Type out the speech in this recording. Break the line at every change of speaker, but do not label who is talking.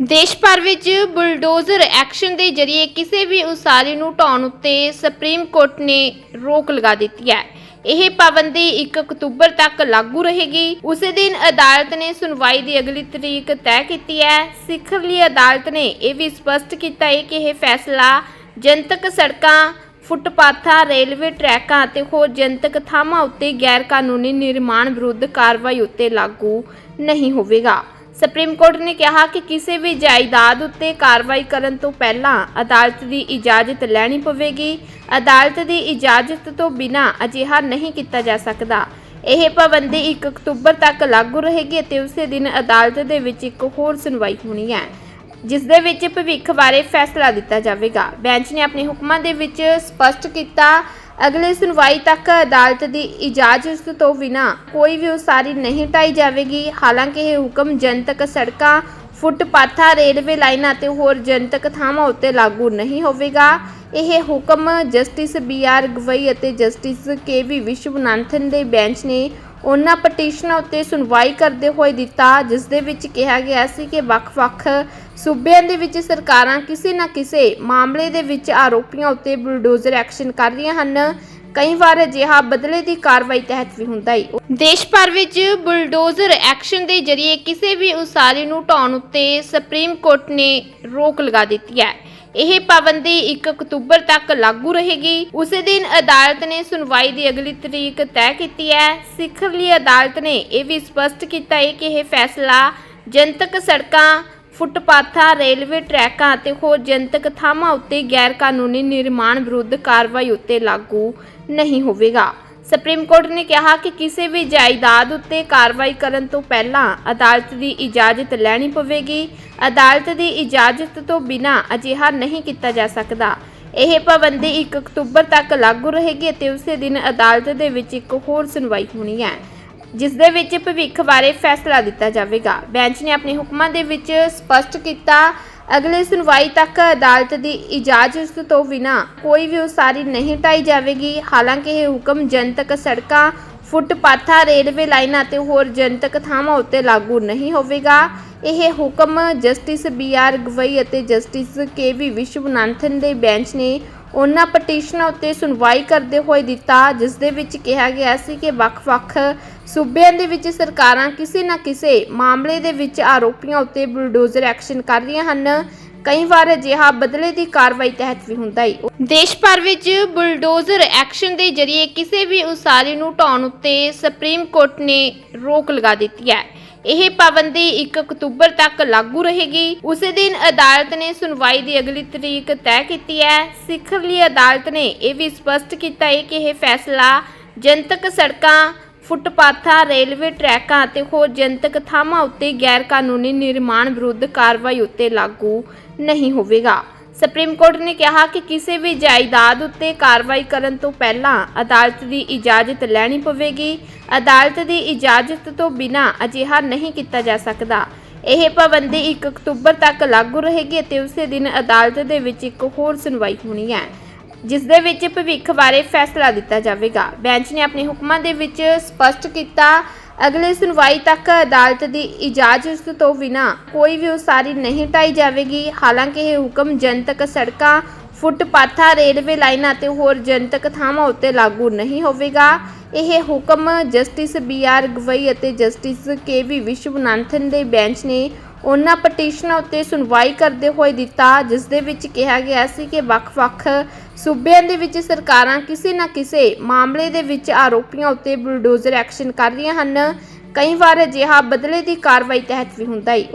ਦੇਸ਼ ਭਰ ਵਿੱਚ ਬੁਲਡੋਜ਼ਰ ਐਕਸ਼ਨ ਦੇ ਜ਼ਰੀਏ ਕਿਸੇ ਵੀ ਉਸਾਰੀ ਨੂੰ ਢਾਉਣ ਉੱਤੇ ਸੁਪਰੀਮ ਕੋਰਟ ਨੇ ਰੋਕ ਲਗਾ ਦਿੱਤੀ ਹੈ। ਇਹ ਪਾਬੰਦੀ 1 ਅਕਤੂਬਰ ਤੱਕ ਲਾਗੂ ਰਹੇਗੀ। ਉਸੇ ਦਿਨ ਅਦਾਲਤ ਨੇ ਸੁਣਵਾਈ ਦੀ ਅਗਲੀ ਤਰੀਕ ਤੈਅ ਕੀਤੀ ਹੈ। ਸਿੱਖਰਲੀ ਅਦਾਲਤ ਨੇ ਇਹ ਵੀ ਸਪਸ਼ਟ ਕੀਤਾ ਹੈ ਕਿ ਇਹ ਫੈਸਲਾ ਜਨਤਕ ਸੜਕਾਂ, ਫੁੱਟਪਾਥਾਂ, ਰੇਲਵੇ ਟਰੈਕਾਂ ਅਤੇ ਹੋਰ ਜਨਤਕ ਥਾਵਾਂ ਉੱਤੇ ਗੈਰ ਕਾਨੂੰਨੀ ਨਿਰਮਾਣ ਵਿਰੁੱਧ ਕਾਰਵਾਈ ਉੱਤੇ ਲਾਗੂ ਨਹੀਂ ਹੋਵੇਗਾ। ਸੁਪਰੀਮ ਕੋਰਟ ਨੇ ਕਿਹਾ ਕਿ ਕਿਸੇ ਵੀ ਜਾਇਦਾਦ ਉੱਤੇ ਕਾਰਵਾਈ ਕਰਨ ਤੋਂ ਪਹਿਲਾਂ ਅਦਾਲਤ ਦੀ ਇਜਾਜ਼ਤ ਲੈਣੀ ਪਵੇਗੀ। ਅਦਾਲਤ ਦੀ ਇਜਾਜ਼ਤ ਤੋਂ ਬਿਨਾਂ ਅਜਿਹਾ ਨਹੀਂ ਕੀਤਾ ਜਾ ਸਕਦਾ। ਇਹ ਪਾਬੰਦੀ 1 ਅਕਤੂਬਰ ਤੱਕ ਲਾਗੂ ਰਹੇਗੀ ਅਤੇ ਉਸੇ ਦਿਨ ਅਦਾਲਤ ਦੇ ਵਿੱਚ ਇੱਕ ਹੋਰ ਸੁਣਵਾਈ ਹੋਣੀ ਹੈ, ਜਿਸ ਦੇ ਵਿੱਚ ਭਵਿੱਖ ਬਾਰੇ ਫੈਸਲਾ ਦਿੱਤਾ ਜਾਵੇਗਾ। ਬੈਂਚ ਨੇ ਆਪਣੇ ਹੁਕਮਾਂ ਦੇ ਵਿੱਚ ਸਪਸ਼ਟ ਕੀਤਾ ਅਗਲੇ ਸੁਣਵਾਈ ਤੱਕ ਅਦਾਲਤ ਦੀ ਇਜਾਜ਼ਤ ਤੋਂ ਬਿਨਾਂ ਕੋਈ ਵੀ ਉਸਾਰੀ ਨਹੀਂ ਢਾਈ ਜਾਵੇਗੀ। ਹਾਲਾਂਕਿ ਇਹ ਹੁਕਮ ਜਨਤਕ ਸੜਕਾਂ ਫੁੱਟਪਾਥਾਂ, ਰੇਲਵੇ ਲਾਈਨਾਂ ਅਤੇ ਹੋਰ ਜਨਤਕ ਥਾਵਾਂ ਉੱਤੇ ਲਾਗੂ ਨਹੀਂ ਹੋਵੇਗਾ। ਇਹ ਹੁਕਮ ਜਸਟਿਸ ਬੀ ਆਰ ਗਵਈ ਅਤੇ ਜਸਟਿਸ ਕੇ ਵੀ ਵਿਸ਼ਵਨਾਥਨ ਦੇ ਬੈਂਚ ਨੇ ਉਹਨਾਂ ਪਟੀਸ਼ਨਾਂ ਉੱਤੇ ਸੁਣਵਾਈ ਕਰਦੇ ਹੋਏ ਦਿੱਤਾ, ਜਿਸ ਦੇ ਵਿੱਚ ਕਿਹਾ ਗਿਆ ਸੀ ਕਿ ਵੱਖ-ਵੱਖ ਸੂਬਿਆਂ ਦੇ ਵਿੱਚ ਸਰਕਾਰਾਂ ਕਿਸੇ ਨਾ ਕਿਸੇ ਮਾਮਲੇ ਦੇ ਵਿੱਚ ਆਰੋਪੀਆਂ ਉੱਤੇ ਬੁਲਡੋਜ਼ਰ ਐਕਸ਼ਨ ਕਰ ਰਹੀਆਂ ਹਨ। ਕਈ ਵਾਰ ਅਜਿਹਾ ਬਦਲੇ ਦੀ ਕਾਰਵਾਈ ਤਹਿਤ ਵੀ ਹੁੰਦਾ ਹੈ ਦੇਸ਼ ਭਰ ਵਿੱਚ ਬੁਲਡੋਜ਼ਰ ਐਕਸ਼ਨ ਦੇ ਜ਼ਰੀਏ ਕਿਸੇ ਵੀ ਉਸਾਰੀ ਨੂੰ ਢਾਉਣ ਉੱਤੇ ਸੁਪਰੀਮ ਕੋਰਟ ਨੇ ਰੋਕ ਲਗਾ ਦਿੱਤੀ ਹੈ। ਇਹ ਪਾਬੰਦੀ 1 ਅਕਤੂਬਰ ਤੱਕ ਲਾਗੂ ਰਹੇਗੀ। ਉਸੇ ਦਿਨ ਅਦਾਲਤ ਨੇ ਸੁਣਵਾਈ ਦੀ ਅਗਲੀ ਤਰੀਕ ਤੈਅ ਕੀਤੀ ਹੈ। ਸਿੱਖਰਲੀ ਅਦਾਲਤ ਨੇ ਇਹ ਵੀ ਸਪਸ਼ਟ ਕੀਤਾ ਹੈ ਕਿ ਇਹ ਫੈਸਲਾ ਜਨਤਕ ਸੜਕਾਂ ਫੁੱਟਪਾਥਾਂ, ਰੇਲਵੇ ਟਰੈਕਾਂ ਅਤੇ ਹੋਰ ਜਨਤਕ ਥਾਵਾਂ ਉੱਤੇ ਗੈਰ ਕਾਨੂੰਨੀ ਨਿਰਮਾਣ ਵਿਰੁੱਧ ਕਾਰਵਾਈ ਉੱਤੇ ਲਾਗੂ ਨਹੀਂ ਹੋਵੇਗਾ। ਸੁਪਰੀਮ ਕੋਰਟ ਨੇ ਕਿਹਾ ਕਿ ਕਿਸੇ ਵੀ ਜਾਇਦਾਦ ਉੱਤੇ ਕਾਰਵਾਈ ਕਰਨ ਤੋਂ ਪਹਿਲਾਂ ਅਦਾਲਤ ਦੀ ਇਜਾਜ਼ਤ ਲੈਣੀ ਪਵੇਗੀ। ਅਦਾਲਤ ਦੀ ਇਜਾਜ਼ਤ ਤੋਂ ਬਿਨਾਂ ਅਜਿਹਾ ਨਹੀਂ ਕੀਤਾ ਜਾ ਸਕਦਾ। ਇਹ ਪਾਬੰਦੀ 1 ਅਕਤੂਬਰ ਤੱਕ ਲਾਗੂ ਰਹੇਗੀ ਅਤੇ ਉਸੇ ਦਿਨ ਅਦਾਲਤ ਦੇ ਵਿੱਚ ਇੱਕ ਹੋਰ ਸੁਣਵਾਈ ਹੋਣੀ ਹੈ। ਜਿਸ ਦੇ ਵਿੱਚ ਭਵਿੱਖ ਬਾਰੇ ਫੈਸਲਾ ਦਿੱਤਾ ਜਾਵੇਗਾ। ਬੈਂਚ ਨੇ ਆਪਣੇ ਹੁਕਮਾਂ ਦੇ ਵਿੱਚ ਸਪਸ਼ਟ ਕੀਤਾ, ਅਗਲੇ ਸੁਣਵਾਈ ਤੱਕ ਅਦਾਲਤ ਦੀ ਇਜਾਜ਼ਤ ਤੋਂ ਬਿਨਾਂ ਕੋਈ ਵੀ ਉਸਾਰੀ ਨਹੀਂ ਢਾਈ ਜਾਵੇਗੀ। ਹਾਲਾਂਕਿ ਇਹ ਹੁਕਮ ਜਨਤਕ ਸੜਕਾਂ, ਫੁੱਟਪਾਥਾਂ, ਰੇਲਵੇ ਲਾਈਨਾਂ ਅਤੇ ਹੋਰ ਜਨਤਕ ਥਾਵਾਂ ਉੱਤੇ ਲਾਗੂ ਨਹੀਂ ਹੋਵੇਗਾ। ਇਹ ਹੁਕਮ ਜਸਟਿਸ ਬੀ ਆਰ ਗਵਈ ਅਤੇ ਜਸਟਿਸ ਕੇ ਵੀ ਵਿਸ਼ਵਨਾਥਨ ਦੇ ਬੈਂਚ ਨੇ ਉਹਨਾਂ ਪਟੀਸ਼ਨਾਂ ਉੱਤੇ ਸੁਣਵਾਈ ਕਰਦੇ ਹੋਏ ਦਿੱਤਾ, ਜਿਸ ਦੇ ਵਿੱਚ ਕਿਹਾ ਗਿਆ ਸੀ ਕਿ ਵੱਖ-ਵੱਖ ਸੂਬਿਆਂ ਦੇ ਵਿੱਚ ਸਰਕਾਰਾਂ ਕਿਸੇ ਨਾ ਕਿਸੇ ਮਾਮਲੇ ਦੇ ਵਿੱਚ ਆਰੋਪੀਆਂ ਉੱਤੇ ਬੁਲਡੋਜ਼ਰ ਐਕਸ਼ਨ ਕਰ ਰਹੀਆਂ ਹਨ। ਕਈ ਵਾਰ ਅਜਿਹਾ ਬਦਲੇ ਦੀ ਕਾਰਵਾਈ ਤਹਿਤ ਵੀ ਹੁੰਦਾ ਹੈ ਦੇਸ਼ ਭਰ ਵਿੱਚ ਬੁਲਡੋਜ਼ਰ ਐਕਸ਼ਨ ਦੇ ਜ਼ਰੀਏ ਕਿਸੇ ਵੀ ਉਸਾਰੀ ਨੂੰ ਢਾਉਣ ਉੱਤੇ ਸੁਪਰੀਮ ਕੋਰਟ ਨੇ ਰੋਕ ਲਗਾ ਦਿੱਤੀ ਹੈ। ਇਹ ਪਾਬੰਦੀ 1 ਅਕਤੂਬਰ ਤੱਕ ਲਾਗੂ ਰਹੇਗੀ। ਉਸੇ ਦਿਨ ਅਦਾਲਤ ਨੇ ਸੁਣਵਾਈ ਦੀ ਅਗਲੀ ਤਰੀਕ ਤੈਅ ਕੀਤੀ ਹੈ। ਸਿੱਖ ਲਈ ਅਦਾਲਤ ਨੇ ਇਹ ਵੀ ਸਪਸ਼ਟ ਕੀਤਾ ਹੈ ਕਿ ਇਹ ਫੈਸਲਾ ਜਨਤਕ ਸੜਕਾਂ, ਫੁੱਟਪਾਥਾਂ, ਰੇਲਵੇ ਟਰੈਕਾਂ ਅਤੇ ਹੋਰ ਜਨਤਕ ਥਾਵਾਂ ਉੱਤੇ ਗੈਰ ਕਾਨੂੰਨੀ ਨਿਰਮਾਣ ਵਿਰੁੱਧ ਕਾਰਵਾਈ ਉੱਤੇ ਲਾਗੂ ਨਹੀਂ ਹੋਵੇਗਾ। ਸੁਪਰੀਮ ਕੋਰਟ ਨੇ ਕਿਹਾ ਕਿ ਕਿਸੇ ਵੀ ਜਾਇਦਾਦ ਉੱਤੇ ਕਾਰਵਾਈ ਕਰਨ ਤੋਂ ਪਹਿਲਾਂ ਅਦਾਲਤ ਦੀ ਇਜਾਜ਼ਤ ਲੈਣੀ ਪਵੇਗੀ। ਅਦਾਲਤ ਦੀ ਇਜਾਜ਼ਤ ਤੋਂ ਬਿਨਾਂ ਅਜਿਹਾ ਨਹੀਂ ਕੀਤਾ ਜਾ ਸਕਦਾ। ਇਹ ਪਾਬੰਦੀ 1 ਅਕਤੂਬਰ ਤੱਕ ਲਾਗੂ ਰਹੇਗੀ ਅਤੇ ਉਸੇ ਦਿਨ ਅਦਾਲਤ ਦੇ ਵਿੱਚ ਇੱਕ ਹੋਰ ਸੁਣਵਾਈ ਹੋਣੀ ਹੈ, ਜਿਸ ਦੇ ਵਿੱਚ ਭਵਿੱਖ ਬਾਰੇ ਫੈਸਲਾ ਦਿੱਤਾ ਜਾਵੇਗਾ। ਬੈਂਚ ਨੇ ਆਪਣੇ ਹੁਕਮਾਂ ਦੇ ਵਿੱਚ ਸਪਸ਼ਟ ਕੀਤਾ ਅਗਲੇ ਸੁਣਵਾਈ ਤੱਕ ਅਦਾਲਤ ਦੀ ਇਜਾਜ਼ਤ ਤੋਂ ਬਿਨਾਂ ਕੋਈ ਵੀ ਉਸਾਰੀ ਨਹੀਂ ਢਾਈ ਜਾਵੇਗੀ। ਹਾਲਾਂਕਿ ਇਹ ਹੁਕਮ ਜਨਤਕ ਸੜਕਾਂ, ਫੁੱਟਪਾਥਾਂ, ਰੇਲਵੇ ਲਾਈਨਾਂ ਅਤੇ ਹੋਰ ਜਨਤਕ ਥਾਵਾਂ ਉੱਤੇ ਲਾਗੂ ਨਹੀਂ ਹੋਵੇਗਾ। ਇਹ ਹੁਕਮ ਜਸਟਿਸ ਬੀ ਆਰ ਗਵਈ ਅਤੇ ਜਸਟਿਸ ਕੇ ਵੀ ਵਿਸ਼ਵਨਾਥਨ ਦੇ ਬੈਂਚ ਨੇ ਉਹਨਾਂ ਪਟੀਸ਼ਨਾਂ ਉੱਤੇ ਸੁਣਵਾਈ ਕਰਦੇ ਹੋਏ ਦਿੱਤਾ, ਜਿਸ ਦੇ ਵਿੱਚ ਕਿਹਾ ਗਿਆ ਸੀ ਕਿ ਵੱਖ-ਵੱਖ ਸੂਬਿਆਂ ਦੇ ਵਿੱਚ ਸਰਕਾਰਾਂ ਕਿਸੇ ਨਾ ਕਿਸੇ ਮਾਮਲੇ ਦੇ ਵਿੱਚ ਆਰੋਪੀਆਂ ਉੱਤੇ ਬੁਲਡੋਜ਼ਰ ਐਕਸ਼ਨ ਕਰ ਰਹੀਆਂ ਹਨ। ਕਈ ਵਾਰ ਅਜਿਹਾ ਬਦਲੇ ਦੀ ਕਾਰਵਾਈ ਤਹਿਤ ਵੀ ਹੁੰਦਾ ਹੈ।